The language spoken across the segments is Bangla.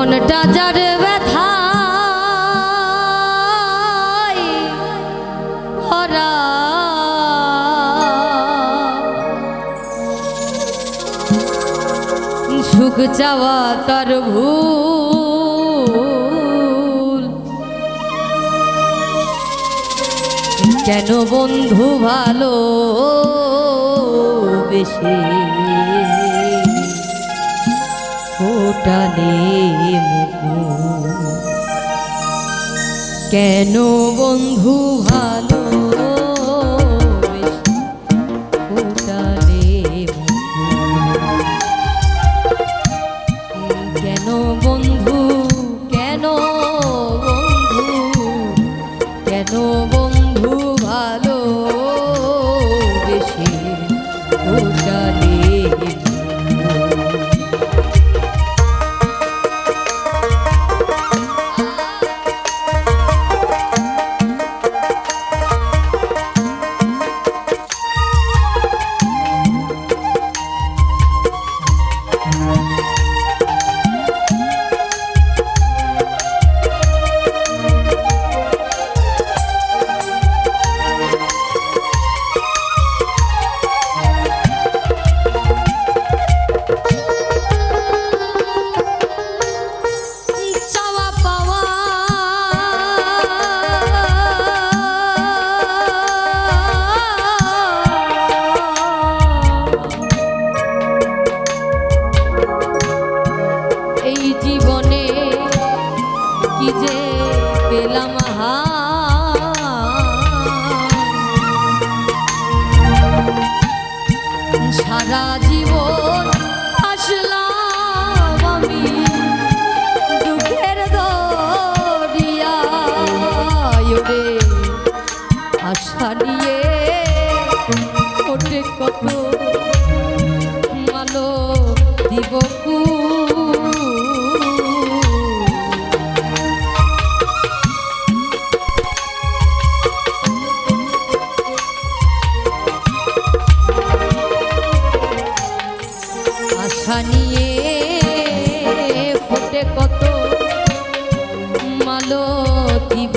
মনটা যার ব্যথা ভরা। সুখ চাওয়া তার ভুল। কেন বন্ধু ভালো বেশি? ফোটালে মুকুল কেন বন্ধু ভালো কেন বন্ধু কেন বন্ধু কেন বন্ধু ভালো বেশি সারা জীবন আসলাম আমি দুঃখের দরিয়ায় রে আশা নিয়ে ওঠে কত মালো দিব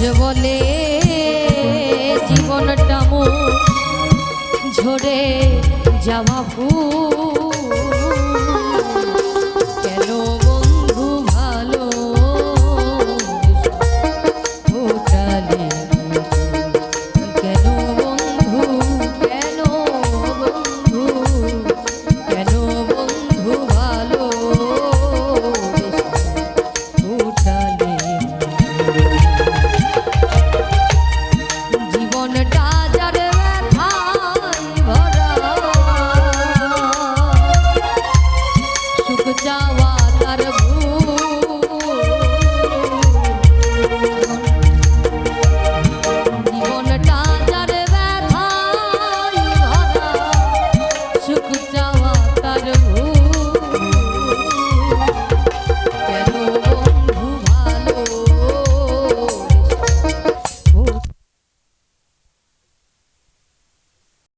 ধীরাজ বলে জীবনটা মো ঝরে যাওয়া ফুল। তার ভূ